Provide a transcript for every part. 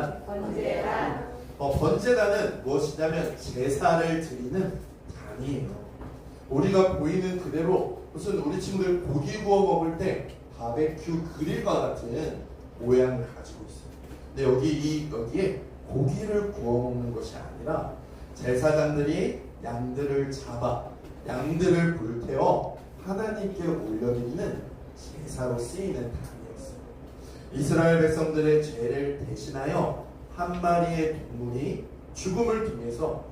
번제단. 번제단 어, 번제단은 무엇이냐면 제사를 드리는 단이에요. 우리가 보이는 그대로 무슨 우리 친구들 고기 구워 먹을 때 바베큐 그릴과 같은 모양을 가지고 있어요. 근데 여기 이 여기에 고기를 구워 먹는 것이 아니라 제사장들이 양들을 잡아 양들을 불태워 하나님께 올려드리는 제사로 쓰이는 단 이스라엘 백성들의 죄를 대신하여 한 마리의 동물이 죽음을 통해서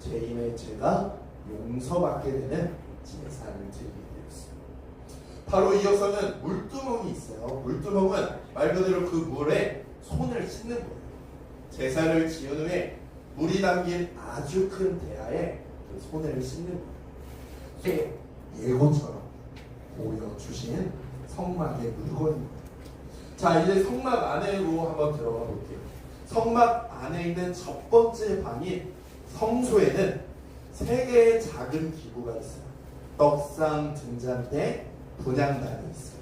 죄인의 죄가 용서받게 되는 제사를 드리게 되었어요. 바로 이어서는 물두멍이 있어요. 물두멍은 말 그대로 그 물에 손을 씻는 거예요. 제사를 지은 후에 물이 담긴 아주 큰 대야에 그 손을 씻는 거예요. 예고처럼 보여주신 성막의 물건입니다. 자, 이제 성막 안으로 한번 들어가 볼게요. 성막 안에 있는 첫 번째 방인 성소에는 세 개의 작은 기구가 있어요. 떡상, 등잔대, 분향단이 있어요.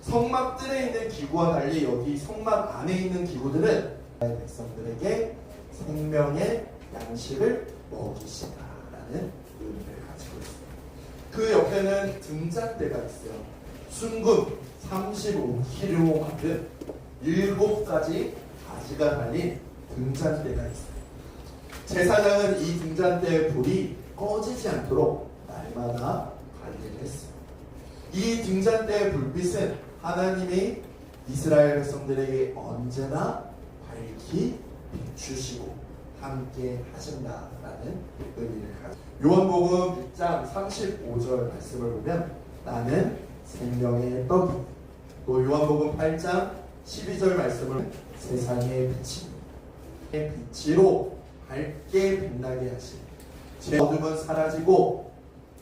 성막 뜰에 있는 기구와 달리 여기 성막 안에 있는 기구들은 백성들에게 생명의 양식을 먹이시다라는 의미를 가지고 있어요. 그 옆에는 등잔대가 있어요. 순금 35kg만큼 일곱 가지 가지가 달린 등잔대가 있어요. 제사장은 이 등잔대의 불이 꺼지지 않도록 날마다 관리를 했어요. 이 등잔대의 불빛은 하나님이 이스라엘 백성들에게 언제나 밝히 비추시고 함께 하신다라는 의미를 가지고 요한복음 6장 35절 말씀을 보면 나는 생명의 떡이 또 요한복음 8장 12절 말씀을 세상의 빛이 빛으로 밝게 빛나게 하시 제 어둠은 사라지고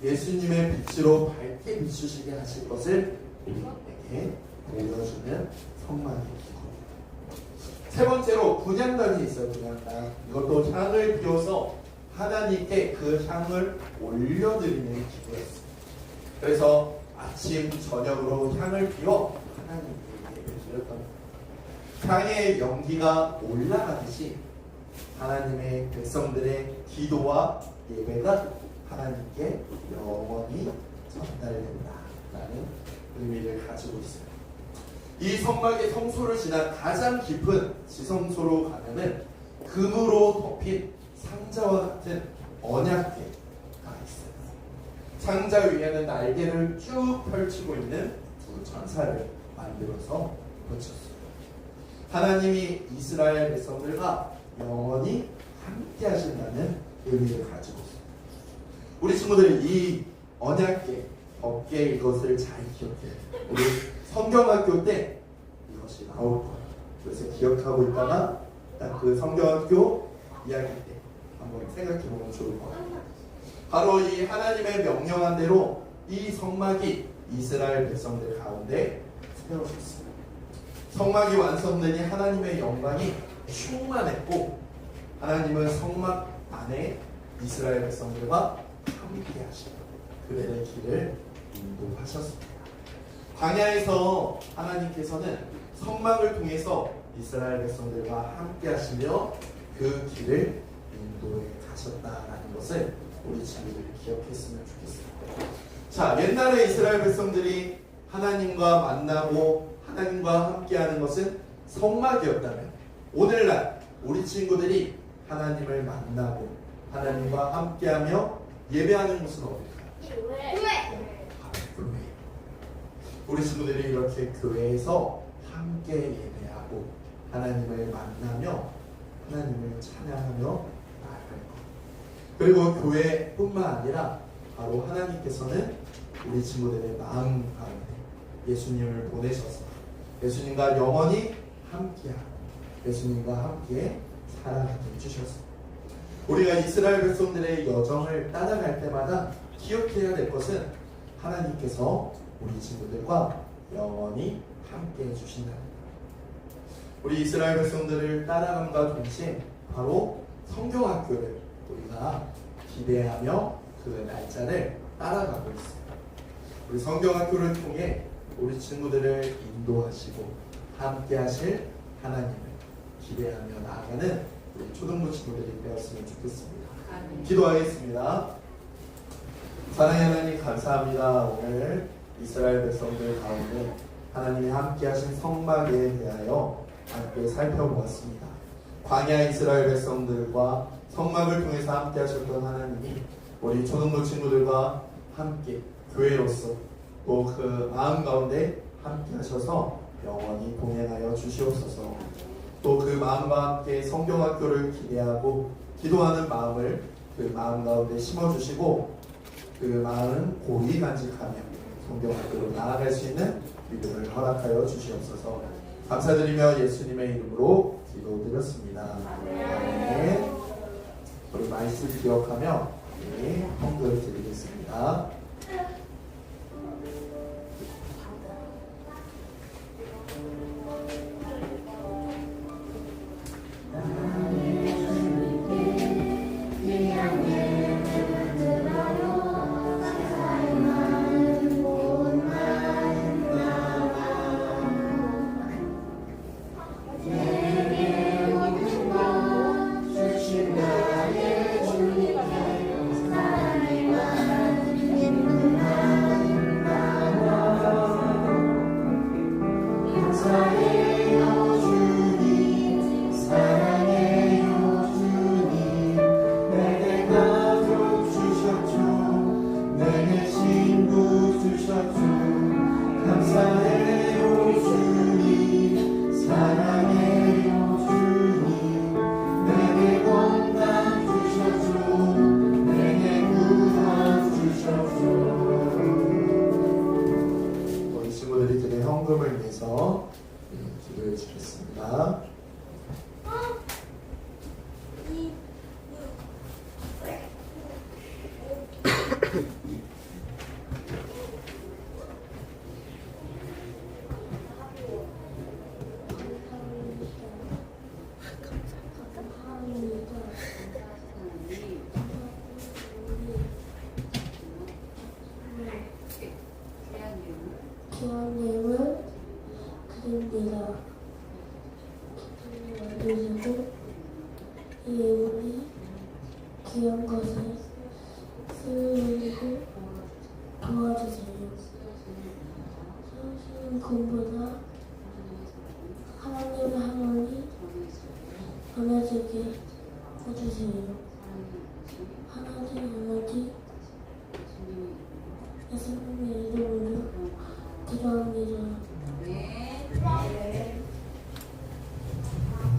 예수님의 빛으로 밝게 비추시게 하실 것을 우리에게 보여주는 성만의 기도입니다. 세 번째로 분양단이 있어요. 분양단. 이것도 향을 피워서 하나님께 그 향을 올려드리는 기도였어요. 그래서 아침 저녁으로 향을 피워 하나님께 예배를 드렸던. 향의 연기가 올라가듯이 하나님의 백성들의 기도와 예배가 하나님께 영원히 전달된다 라는 의미를 가지고 있어요. 이 성막의 성소를 지나 가장 깊은 지성소로 가면은 금으로 덮인 상자와 같은 언약궤가 있어요. 상자 위에는 날개를 쭉 펼치고 있는 두 천사를 만들어서 붙였어요. 하나님이 이스라엘 백성들과 영원히 함께 하신다는 의미를 가지고 있습니다. 우리 친구들이 이 언약계, 법계 이것을 잘 기억해요. 우리 성경학교 때 이것이 나올 거예요. 그래서 기억하고 있다가 딱 그 성경학교 이야기 때 한번 생각해 보면 좋을 것 같아요. 바로 이 하나님의 명령한 대로 이 성막이 이스라엘 백성들 가운데 세워졌습니다. 성막이 완성되니 하나님의 영광이 충만했고 하나님은 성막 안에 이스라엘 백성들과 함께 하시고 그들의 길을 인도하셨습니다. 광야에서 하나님께서는 성막을 통해서 이스라엘 백성들과 함께 하시며 그 길을 인도해 가셨다라는 것을 우리 친구들이 기억했으면 좋겠습니다. 자, 옛날에 이스라엘 백성들이 하나님과 만나고 하나님과 함께하는 것은 성막이었다면 오늘날 우리 친구들이 하나님을 만나고 하나님과 함께하며 예배하는 곳은 어딜까요? 바로 교회. 우리 친구들이 이렇게 교회에서 함께 예배하고 하나님을 만나며 하나님을 찬양하며 나아갈 것. 그리고 교회뿐만 아니라 바로 하나님께서는 우리 친구들의 마음 가운데 예수님을 보내셔서 예수님과 영원히 함께하고 예수님과 함께 살아가게 해주셨습니다. 우리가 이스라엘 백성들의 여정을 따라갈 때마다 기억해야 될 것은 하나님께서 우리 친구들과 영원히 함께 해주신다는 것. 우리 이스라엘 백성들을 따라감과 동시에 바로 성경학교를 우리가 기대하며 그 날짜를 따라가고 있습니다. 우리 성경학교를 통해 우리 친구들을 인도하시고 함께 하실 하나님을 기대하며 나아가는 우리 초등부 친구들이 되었으면 좋겠습니다. 아멘. 기도하겠습니다. 사랑의 하나님 감사합니다. 오늘 이스라엘 백성들 가운데 하나님이 함께하신 성막에 대하여 함께 살펴보았습니다. 광야 이스라엘 백성들과 성막을 통해서 함께하셨던 하나님이 우리 초등부 친구들과 함께 교회로서 또 그 마음 가운데 함께 하셔서 영원히 동행하여 주시옵소서. 또 그 마음과 함께 성경학교를 기대하고 기도하는 마음을 그 마음 가운데 심어주시고 그 마음은 고이 간직하며 성경학교로 나아갈 수 있는 믿음을 허락하여 주시옵소서 감사드리며 예수님의 이름으로 기도드렸습니다. 아멘. 우리 말씀 기억하며 네, 헌금을 드리겠습니다. 기원님을 그립니다. 그리고 이 우리 귀한 것을 쓰고 도와주세요. 하나님의 하나님 보내주게 해주세요. 하나님 하나님 예수님의 이름으로 기도합니다.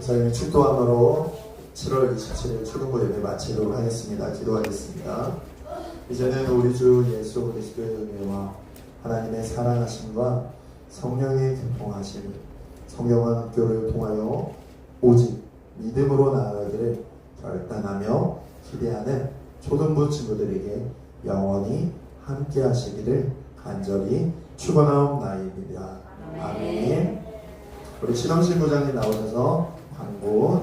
저희는 축도함으로 7월 27일 초등부 예배 마치도록 하겠습니다. 기도하겠습니다. 이제는 우리 주 예수 그리스도의 은혜와 하나님의 사랑하심과 성령의 교통하심, 성경한 학교를 통하여 오직 믿음으로 나아가기를 결단하며 기대하는 초등부 친구들에게 영원히 함께 하시기를 간절히 축원하옵나이다. 아멘. 우리 신원신 부장님 나오셔서 광고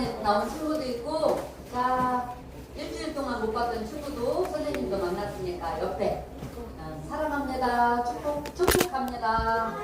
오랜만에 나온 친구도 있고, 자, 일주일 동안 못 봤던 친구도 선생님도 만났으니까 옆에 어, 사랑합니다. 축복, 축복합니다.